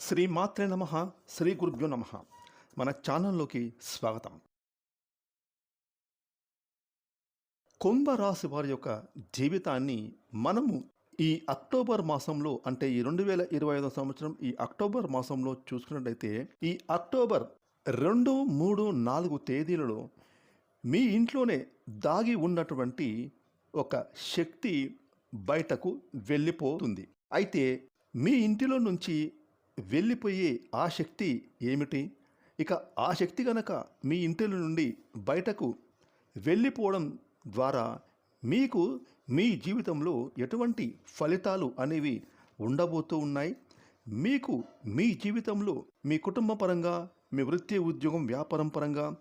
శ్రీ మాత్రే నమ శ్రీ గురుభ్యో నమ. మన ఛానల్లోకి స్వాగతం. కుంభరాశి వారి యొక్క జీవితాన్ని మనము ఈ అక్టోబర్ మాసంలో అంటే ఈ రెండు వేల ఇరవై ఐదో సంవత్సరం ఈ అక్టోబర్ మాసంలో చూసుకున్నట్టయితే ఈ అక్టోబర్ రెండు మూడు నాలుగు తేదీలలో మీ ఇంట్లోనే దాగి ఉన్నటువంటి ఒక శక్తి బయటకు వెళ్ళిపోతుంది. అయితే మీ ఇంటిలో నుంచి వెళ్ళిపోయే ఆ శక్తి ఏమిటి? ఇక ఆ శక్తి గనక మీ ఇంటిలో నుండి బయటకు వెళ్ళిపోవడం ద్వారా మీకు మీ జీవితంలో ఎటువంటి ఫలితాలు అనేవి ఉండబోతూ ఉన్నాయి? మీకు మీ జీవితంలో మీ కుటుంబ పరంగా మీ వృత్తి ఉద్యోగం వ్యాపారం పరంగా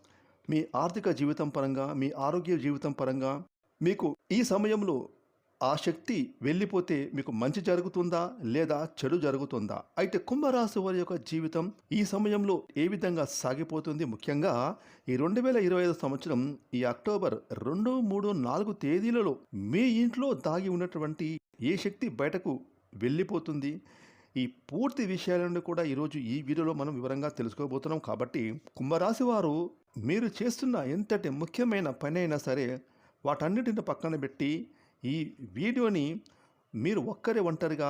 మీ ఆర్థిక జీవితం పరంగా మీ ఆరోగ్య జీవితం పరంగా మీకు ఈ సమయంలో ఆ శక్తి వెళ్ళిపోతే మీకు మంచి జరుగుతుందా లేదా చెడు జరుగుతుందా? అయితే కుంభరాశి వారి యొక్క జీవితం ఈ సమయంలో ఏ విధంగా సాగిపోతుంది? ముఖ్యంగా ఈ రెండు వేల ఇరవై ఐదు సంవత్సరం ఈ అక్టోబర్ రెండు మూడు నాలుగు తేదీలలో మీ ఇంట్లో దాగి ఉన్నటువంటి ఏ శక్తి బయటకు వెళ్ళిపోతుంది? ఈ పూర్తి విషయాలను కూడా ఈరోజు ఈ వీడియోలో మనం వివరంగా తెలుసుకోబోతున్నాం. కాబట్టి కుంభరాశి వారు మీరు చేస్తున్న ఎంతటి ముఖ్యమైన పని అయినా సరే వాటన్నిటిని పక్కన పెట్టి ఈ వీడియోని మీరు ఒక్కరే ఒంటరిగా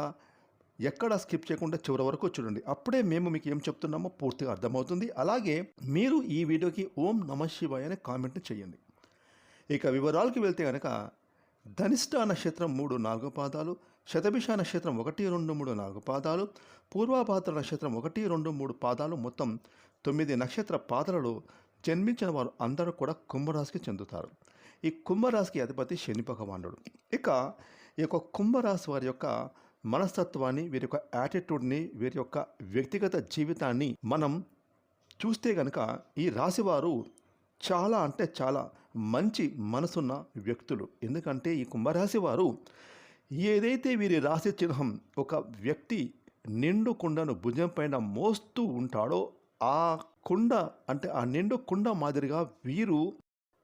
ఎక్కడ స్కిప్ చేయకుండా చివరి వరకు చూడండి. అప్పుడే మేము మీకు ఏం చెప్తున్నామో పూర్తిగా అర్థమవుతుంది. అలాగే మీరు ఈ వీడియోకి ఓం నమ శివాయ అనే కామెంట్ని చేయండి. ఇక వివరాలకి వెళ్తే కనుక ధనిష్ట నక్షత్రం మూడు నాలుగు పాదాలు శతభిష నక్షత్రం ఒకటి రెండు మూడు నాలుగు పాదాలు పూర్వాభాద్ర నక్షత్రం ఒకటి రెండు మూడు పాదాలు మొత్తం తొమ్మిది నక్షత్ర పాదాలలో జన్మించిన వారు అందరూ కూడా కుంభరాశికి చెందుతారు. ఈ కుంభరాశికి అధిపతి శని భగవానుడు. ఇక ఈ యొక్క కుంభరాశి వారి యొక్క మనస్తత్వాన్ని వీరి యొక్క యాటిట్యూడ్ని వీరి యొక్క వ్యక్తిగత జీవితాన్ని మనం చూస్తే గనక ఈ రాశివారు చాలా అంటే చాలా మంచి మనసున్న వ్యక్తులు. ఎందుకంటే ఈ కుంభరాశి వారు ఏదైతే వీరి రాశి చిహ్నం ఒక వ్యక్తి నిండు కుండను భుజం పైన మోస్తూ ఉంటాడో ఆ కుండ అంటే ఆ నిండు కుండ మాదిరిగా వీరు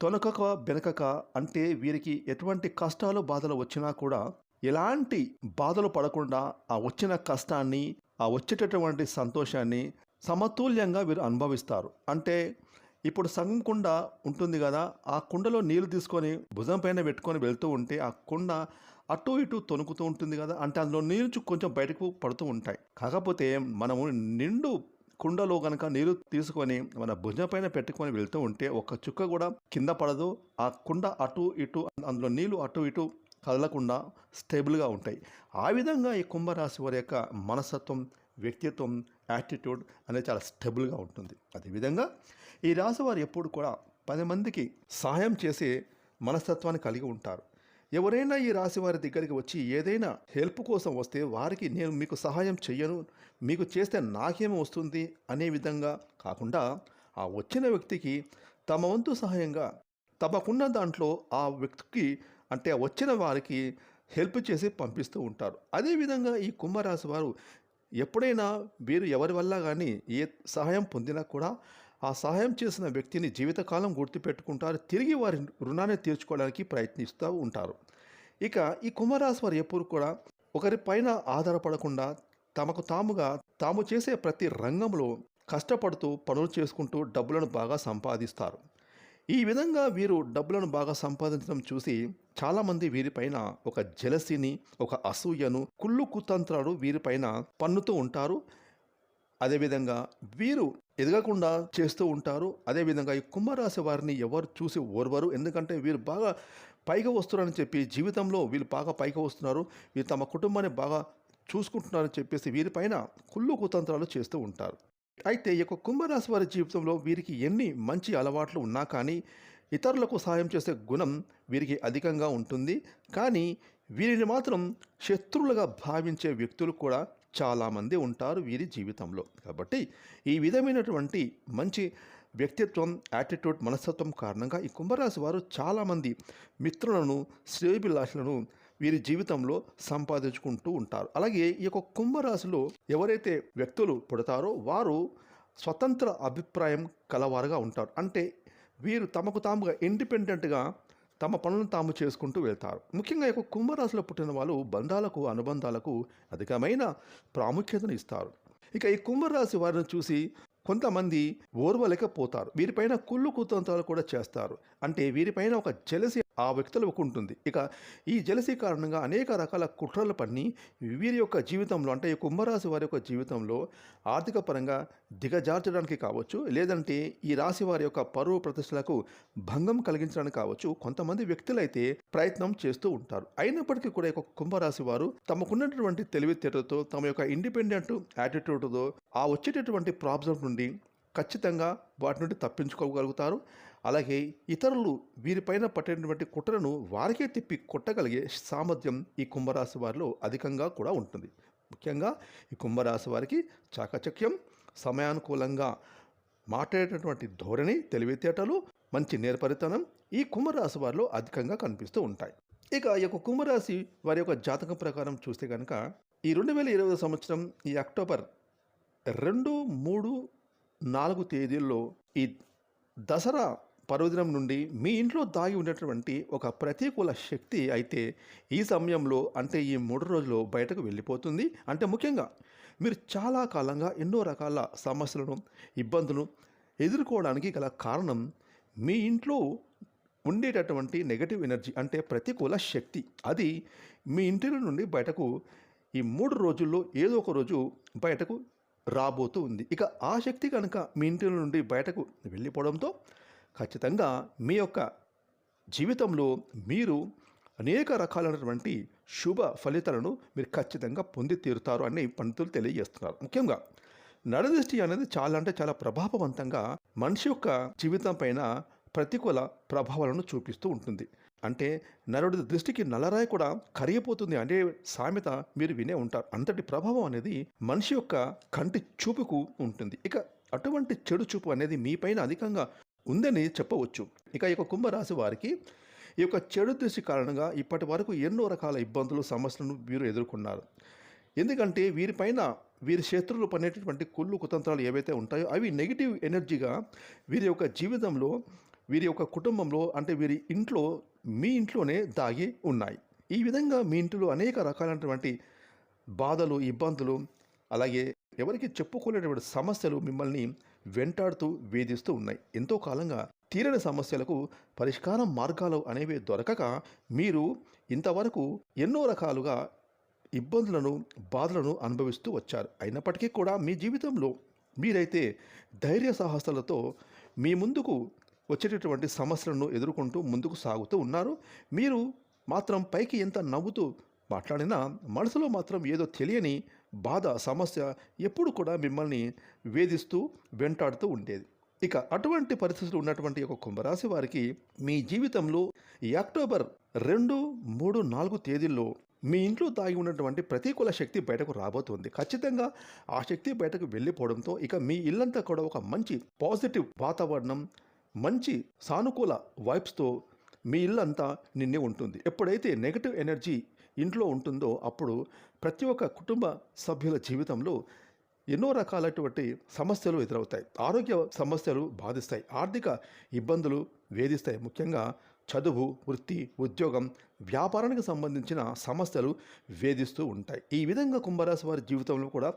తొలకక బెనకక అంటే వీరికి ఎటువంటి కష్టాలు బాధలు వచ్చినా కూడా ఎలాంటి బాధలు పడకుండా ఆ వచ్చిన కష్టాన్ని ఆ వచ్చేటటువంటి సంతోషాన్ని సమతుల్యంగా వీరు అనుభవిస్తారు. అంటే ఇప్పుడు సగం కుండ ఉంటుంది కదా ఆ కుండలో నీళ్ళు తీసుకొని భుజం పైన పెట్టుకొని వెళ్తూ ఉంటే ఆ కుండ అటు ఇటు తొనుకుతూ ఉంటుంది కదా అంటే అందులో నీళ్ళు కొంచెం బయటకు పడుతూ ఉంటాయి. కాకపోతే మనము నిండు కుండలో కనుక నీరు తీసుకొని మన భుజం పైన పెట్టుకొని వెళ్తూ ఉంటే ఒక చుక్క కూడా కింద పడదు. ఆ కుండ అటు ఇటు అందులో నీళ్ళు అటు ఇటు కదలకుండా స్టేబుల్గా ఉంటాయి. ఆ విధంగా ఈ కుంభరాశి వారి యొక్క మనస్తత్వం వ్యక్తిత్వం యాటిట్యూడ్ అనేది చాలా స్టేబుల్గా ఉంటుంది. అదేవిధంగా ఈ రాశి వారు ఎప్పుడు కూడా పది మందికి సహాయం చేసే మనస్తత్వాన్ని కలిగి ఉంటారు. ఎవరైనా ఈ రాశి వారి దగ్గరికి వచ్చి ఏదైనా హెల్ప్ కోసం వస్తే వారికి నేను మీకు సహాయం చెయ్యను మీకు చేస్తే నాకేమి వస్తుంది అనే విధంగా కాకుండా ఆ వచ్చిన వ్యక్తికి తమ వంతు సహాయంగా తమకున్న దాంట్లో ఆ వ్యక్తికి అంటే వచ్చిన వారికి హెల్ప్ చేసి పంపిస్తూ ఉంటారు. అదేవిధంగా ఈ కుంభరాశి వారు ఎప్పుడైనా వీరు ఎవరి వల్ల కానీ ఏ సహాయం పొందినా కూడా ఆ సహాయం చేసిన వ్యక్తిని జీవితకాలం గుర్తుపెట్టుకుంటారు. తిరిగి వారి రుణాన్ని తీర్చుకోవడానికి ప్రయత్నిస్తూ ఉంటారు. ఇక ఈ కుంభరాశి వారు ఎప్పుడు కూడా ఒకరి పైన ఆధారపడకుండా తమకు తాముగా తాము చేసే ప్రతి రంగంలో కష్టపడుతూ పనులు చేసుకుంటూ డబ్బులను బాగా సంపాదిస్తారు. ఈ విధంగా వీరు డబ్బులను బాగా సంపాదించడం చూసి చాలామంది వీరిపైన ఒక జలసిని ఒక అసూయను కుళ్ళు కుతంత్రాలు వీరిపైన పన్నుతూ ఉంటారు. అదేవిధంగా వీరు ఎదగకుండా చేస్తూ ఉంటారు. అదేవిధంగా ఈ కుంభరాశి వారిని ఎవరు చూసి ఓర్వరు. ఎందుకంటే వీరు బాగా పైగా వస్తున్నారని చెప్పి జీవితంలో వీళ్ళు బాగా పైగా వస్తున్నారు. వీరు తమ కుటుంబాన్ని బాగా చూసుకుంటున్నారని చెప్పేసి వీరిపైన కుళ్ళు కుతంత్రాలు చేస్తూ ఉంటారు. అయితే ఈ యొక్క కుంభరాశి వారి జీవితంలో వీరికి ఎన్ని మంచి అలవాట్లు ఉన్నా కానీ ఇతరులకు సహాయం చేసే గుణం వీరికి అధికంగా ఉంటుంది. కానీ వీరిని మాత్రం శత్రువులుగా భావించే వ్యక్తులు కూడా చాలామంది ఉంటారు వీరి జీవితంలో. కాబట్టి ఈ విధమైనటువంటి మంచి వ్యక్తిత్వం యాటిట్యూడ్ మనస్తత్వం కారణంగా ఈ కుంభరాశి వారు చాలామంది మిత్రులను శ్రేయభిలాషులను వీరి జీవితంలో సంపాదించుకుంటూ ఉంటారు. అలాగే ఈ యొక్క కుంభరాశిలో ఎవరైతే వ్యక్తులు పుడతారో వారు స్వతంత్ర అభిప్రాయం కలవారుగా ఉంటారు. అంటే వీరు తమకు తాముగా ఇండిపెండెంట్గా తమ పనులను తాము చేసుకుంటూ వెళ్తారు. ముఖ్యంగా యొక్క కుంభరాశిలో పుట్టిన వాళ్ళు బంధాలకు అనుబంధాలకు అధికమైన ప్రాముఖ్యతను ఇస్తారు. ఇక ఈ కుంభరాశి వారిని చూసి కొంతమంది ఓర్వలేకపోతారు. వీరిపైన కుళ్ళు కుతంత్రాలు కూడా చేస్తారు. అంటే వీరిపైన ఒక జలసి ఆ వ్యక్తులకు ఉంటుంది. ఇక ఈ జలసి కారణంగా అనేక రకాల కుట్రలు పన్ని వీరి యొక్క జీవితంలో అంటే ఈ కుంభరాశి వారి యొక్క జీవితంలో ఆర్థిక పరంగా దిగజార్చడానికి కావచ్చు లేదంటే ఈ రాశి వారి యొక్క పరువు ప్రతిష్టలకు భంగం కలిగించడానికి కావచ్చు కొంతమంది వ్యక్తులైతే ప్రయత్నం చేస్తూ ఉంటారు. అయినప్పటికీ కూడా ఈ యొక్క కుంభరాశి వారు తమకున్నటువంటి తెలివితేటలతో తమ యొక్క ఇండిపెండెంట్ యాటిట్యూడ్తో ఆ వచ్చేటటువంటి ప్రాబ్లమ్ నుండి ఖచ్చితంగా వాటి నుండి తప్పించుకోగలుగుతారు. అలాగే ఇతరులు వీరిపైన పట్టినటువంటి కుట్రను వారికే తిప్పి కొట్టగలిగే సామర్థ్యం ఈ కుంభరాశి వారిలో అధికంగా కూడా ఉంటుంది. ముఖ్యంగా ఈ కుంభరాశి వారికి చాకచక్యం సమయానుకూలంగా మాట్లాడేటటువంటి ధోరణి తెలివితేటలు మంచి నేర్పరితనం ఈ కుంభరాశి వారిలో అధికంగా కనిపిస్తూ ఉంటాయి. ఇక ఈ యొక్క కుంభరాశి వారి యొక్క జాతకం ప్రకారం చూస్తే కనుక ఈ రెండు వేల ఇరవై సంవత్సరం ఈ అక్టోబర్ రెండు మూడు నాలుగు తేదీల్లో ఈ దసరా పర్వదినం నుండి మీ ఇంట్లో దాగి ఉన్నటువంటి ఒక ప్రతికూల శక్తి అయితే ఈ సమయంలో అంటే ఈ మూడు రోజులు బయటకు వెళ్ళిపోతుంది. అంటే ముఖ్యంగా మీరు చాలా కాలంగా ఎన్నో రకాల సమస్యలను ఇబ్బందులను ఎదుర్కోవడానికి గల కారణం మీ ఇంట్లో ఉండేటటువంటి నెగటివ్ ఎనర్జీ అంటే ప్రతికూల శక్తి. అది మీ ఇంటి నుండి బయటకు ఈ మూడు రోజుల్లో ఏదో ఒక రోజు బయటకు రాబోతూ ఉంది. ఇక ఆ శక్తి కనుక మీ ఇంటి నుండి బయటకు వెళ్ళిపోవడంతో ఖచ్చితంగా మీ యొక్క జీవితంలో మీరు అనేక రకాలైనటువంటి శుభ ఫలితాలను మీరు ఖచ్చితంగా పొంది తీరుతారు అని పండితులు తెలియజేస్తున్నారు. ముఖ్యంగా నరదృష్టి అనేది చాలా అంటే చాలా ప్రభావవంతంగా మనిషి యొక్క జీవితం పైన ప్రతికూల ప్రభావాలను చూపిస్తూ ఉంటుంది. అంటే నరుడి దృష్టికి నల్లరాయి కూడా కరిగిపోతుంది అనే సామెత మీరు వినే ఉంటారు. అంతటి ప్రభావం అనేది మనిషి యొక్క కంటి చూపుకు ఉంటుంది. ఇక అటువంటి చెడు చూపు అనేది మీపైన అధికంగా ఉందని చెప్పవచ్చు. ఇక ఈ యొక్క కుంభరాశి వారికి ఈ యొక్క చెడు దృష్టి కారణంగా ఇప్పటి వరకు ఎన్నో రకాల ఇబ్బందులు సమస్యలను వీరు ఎదుర్కొన్నారు. ఎందుకంటే వీరిపైన వీరి శత్రువులు పనేటటువంటి కుళ్ళు కుతంత్రాలు ఏవైతే ఉంటాయో అవి నెగిటివ్ ఎనర్జీగా వీరి యొక్క జీవితంలో వీరి యొక్క కుటుంబంలో అంటే వీరి ఇంట్లో మీ ఇంట్లోనే దాగి ఉన్నాయి. ఈ విధంగా మీ ఇంట్లో అనేక రకాలైనటువంటి బాధలు ఇబ్బందులు అలాగే ఎవరికి చెప్పుకోలేటువంటి సమస్యలు మిమ్మల్ని వెంటాడుతూ వేధిస్తూ ఉన్నాయి. ఎంతో కాలంగా తీరని సమస్యలకు పరిష్కారం మార్గాలు అనేవి దొరకక మీరు ఇంతవరకు ఎన్నో రకాలుగా ఇబ్బందులను బాధలను అనుభవిస్తూ వచ్చారు. అయినప్పటికీ కూడా మీ జీవితంలో మీరైతే ధైర్య సాహసాలతో మీ ముందుకు వచ్చేటటువంటి సమస్యలను ఎదుర్కొంటూ ముందుకు సాగుతూ ఉన్నారు. మీరు మాత్రం పైకి ఎంత నవ్వుతూ మాట్లాడినా మనసులో మాత్రం ఏదో తెలియని బాధ సమస్య ఎప్పుడు కూడా మిమ్మల్ని వేధిస్తూ వెంటాడుతూ ఉండేది. ఇక అటువంటి పరిస్థితులు ఉన్నటువంటి ఒక కుంభరాశి వారికి మీ జీవితంలో ఈ అక్టోబర్ రెండు మూడు నాలుగు తేదీల్లో మీ ఇంట్లో దాగి ఉన్నటువంటి ప్రతికూల శక్తి బయటకు రాబోతుంది. ఖచ్చితంగా ఆ శక్తి బయటకు వెళ్ళిపోవడంతో ఇక మీ ఇల్లంతా కూడా ఒక మంచి పాజిటివ్ వాతావరణం మంచి సానుకూల వైబ్స్తో మీ ఇల్లంతా నిండి ఉంటుంది. ఎప్పుడైతే నెగటివ్ ఎనర్జీ ఇంట్లో ఉంటుందో అప్పుడు ప్రతి ఒక్క కుటుంబ సభ్యుల జీవితంలో ఎన్నో రకాలైనటువంటి సమస్యలు ఎదురవుతాయి. ఆరోగ్య సమస్యలు బాధిస్తాయి. ఆర్థిక ఇబ్బందులు వేధిస్తాయి. ముఖ్యంగా చదువు వృత్తి ఉద్యోగం వ్యాపారానికి సంబంధించిన సమస్యలు వేధిస్తూ ఉంటాయి. ఈ విధంగా కుంభరాశి వారి జీవితంలో కూడా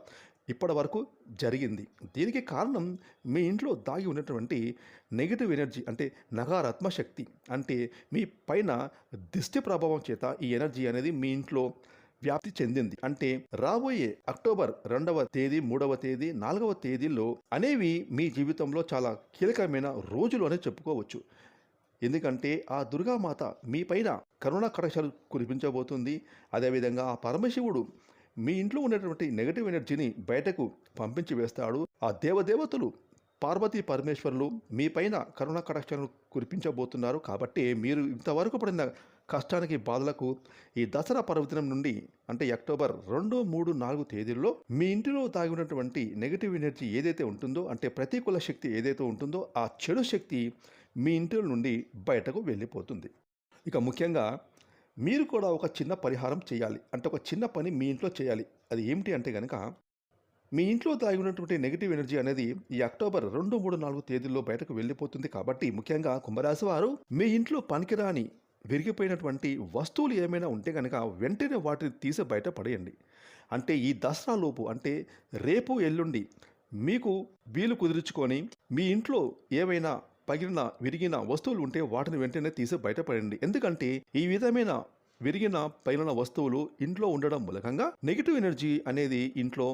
ఇప్పటి వరకు జరిగింది. దీనికి కారణం మీ ఇంట్లో దాగి ఉన్నటువంటి నెగిటివ్ ఎనర్జీ అంటే నకారాత్మ శక్తి అంటే మీ పైన దిష్టి ప్రభావం చేత ఈ ఎనర్జీ అనేది మీ ఇంట్లో వ్యాప్తి చెందింది. అంటే రాబోయే అక్టోబర్ రెండవ తేదీ మూడవ తేదీ నాలుగవ తేదీలో అనేవి మీ జీవితంలో చాలా కీలకమైన రోజులు అని చెప్పుకోవచ్చు. ఎందుకంటే ఆ దుర్గామాత మీ పైన కరుణ కటాక్షాలు కురిపించబోతుంది. అదేవిధంగా ఆ పరమశివుడు మీ ఇంట్లో ఉన్నటువంటి నెగటివ్ ఎనర్జీని బయటకు పంపించి వేస్తాడు. ఆ దేవదేవతలు పార్వతీ పరమేశ్వరులు మీ పైన కరుణ కటాక్షాలను కురిపించబోతున్నారు కాబట్టి మీరు ఇంతవరకు పడిన కష్టానికి బాధలకు ఈ దసరా పర్వదినం నుండి అంటే అక్టోబర్ రెండు మూడు నాలుగు తేదీల్లో మీ ఇంటిలో దాగి ఉన్నటువంటి నెగిటివ్ ఎనర్జీ ఏదైతే ఉంటుందో అంటే ప్రతికూల శక్తి ఏదైతే ఉంటుందో ఆ చెడు శక్తి మీ ఇంటి నుండి బయటకు వెళ్ళిపోతుంది. ఇక ముఖ్యంగా మీరు కూడా ఒక చిన్న పరిహారం చేయాలి. అంటే ఒక చిన్న పని మీ ఇంట్లో చేయాలి. అది ఏమిటి అంటే కనుక మీ ఇంట్లో దాగి ఉన్నటువంటి నెగిటివ్ ఎనర్జీ అనేది ఈ అక్టోబర్ రెండు మూడు నాలుగు తేదీల్లో బయటకు వెళ్ళిపోతుంది కాబట్టి ముఖ్యంగా కుంభరాశి వారు మీ ఇంట్లో పనికిరాని విరిగిపోయినటువంటి వస్తువులు ఏమైనా ఉంటే కనుక వెంటనే వాటిని తీసి బయట పడేయండి. అంటే ఈ దసరా లోపు అంటే రేపు ఎల్లుండి మీకు వీలు కుదుర్చుకొని మీ ఇంట్లో ఏమైనా పగిలిన విరిగిన వస్తువులు ఉంటే వాటిని వెంటనే తీసి బయటపడండి ఎందుకంటే ఈ విధమైన విరిగిన పగిలిన వస్తువులు ఇంట్లో ఉండడం మూలకంగా నెగిటివ్ ఎనర్జీ అనేది ఇంట్లో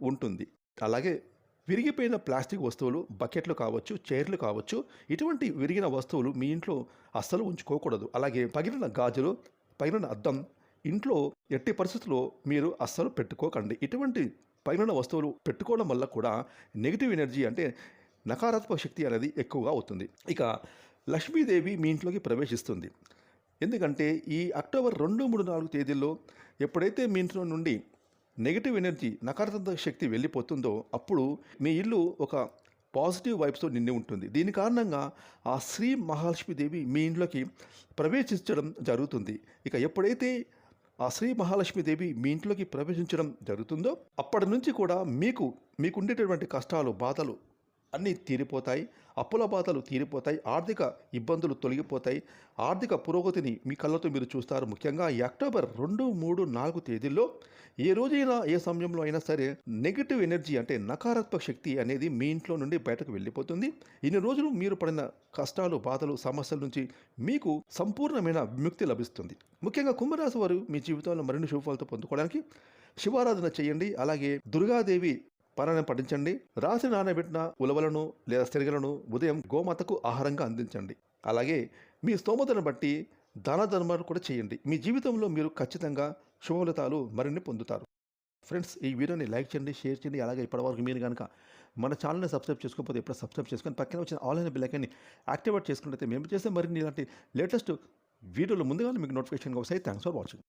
ఉంటుంది. అలాగే విరిగిపోయిన ప్లాస్టిక్ వస్తువులు బకెట్లు కావచ్చు చైర్లు కావచ్చు ఇటువంటి విరిగిన వస్తువులు మీ ఇంట్లో అస్సలు ఉంచుకోకూడదు. అలాగే పగిలిన గాజులు పగిలిన అద్దం ఇంట్లో ఎట్టి పరిస్థితుల్లో మీరు అస్సలు పెట్టుకోకండి. ఇటువంటి పగిలిన వస్తువులు పెట్టుకోవడం వల్ల కూడా నెగిటివ్ ఎనర్జీ అంటే నకారాత్మక శక్తి అనేది ఎక్కువగా అవుతుంది. ఇక లక్ష్మీదేవి మీ ఇంట్లోకి ప్రవేశిస్తుంది. ఎందుకంటే ఈ అక్టోబర్ రెండు మూడు నాలుగు తేదీల్లో ఎప్పుడైతే మీ ఇంట్లో నుండి నెగిటివ్ ఎనర్జీ నకారాత్మక శక్తి వెళ్ళిపోతుందో అప్పుడు మీ ఇల్లు ఒక పాజిటివ్ వైబ్స్తో నిండి ఉంటుంది. దీని కారణంగా ఆ శ్రీ మహాలక్ష్మీదేవి మీ ఇంట్లోకి ప్రవేశించడం జరుగుతుంది. ఇక ఎప్పుడైతే ఆ శ్రీ మహాలక్ష్మీదేవి మీ ఇంట్లోకి ప్రవేశించడం జరుగుతుందో అప్పటి నుంచి కూడా మీకు మీకుండేటటువంటి కష్టాలు బాధలు అన్నీ తీరిపోతాయి అప్పుల బాధలు తీరిపోతాయి ఆర్థిక ఇబ్బందులు తొలగిపోతాయి. ఆర్థిక పురోగతిని మీ కళ్ళతో మీరు చూస్తారు. ముఖ్యంగా ఈ అక్టోబర్ రెండు మూడు నాలుగు తేదీల్లో ఏ రోజైనా ఏ సమయంలో అయినా సరే నెగిటివ్ ఎనర్జీ అంటే నకారాత్మక శక్తి అనేది మీ ఇంట్లో నుండి బయటకు వెళ్ళిపోతుంది. ఇన్ని రోజులు మీరు పడిన కష్టాలు బాధలు సమస్యల నుంచి మీకు సంపూర్ణమైన విముక్తి లభిస్తుంది. ముఖ్యంగా కుంభరాశి వారు మీ జీవితంలో మరిన్ని శుభాలతో పొందుకోవడానికి శివారాధన చేయండి. అలాగే దుర్గాదేవి పారాయణం పఠించండి. రాత్రి నానబెట్టిన ఉలవలను లేదా శనగలను ఉదయం గోమాతకు ఆహారంగా అందించండి. అలాగే మీ స్తోమతను బట్టి దాన ధర్మాలు కూడా చేయండి. మీ జీవితంలో మీరు ఖచ్చితంగా శుభఫలితాలు మరిన్ని పొందుతారు. ఫ్రెండ్స్ ఈ వీడియోని లైక్ చేయండి షేర్ చేయండి. అలాగే ఇప్పటివరకు మీరు కనుక మన ఛానల్ని సబ్స్క్రైబ్ చేసుకోకపోతే ఎప్పుడు సబ్స్క్రైబ్ చేసుకొని పక్కన వచ్చిన ఆన్లైన్ బిల్లకని యాక్టివేట్ చేసుకుంటే మేము చేసే మరిన్ని ఇలాంటి లేటెస్ట్ వీడియోలు ముందుగానే మీకు నోటిఫికేషన్గా వస్తాయి. Thanks for watching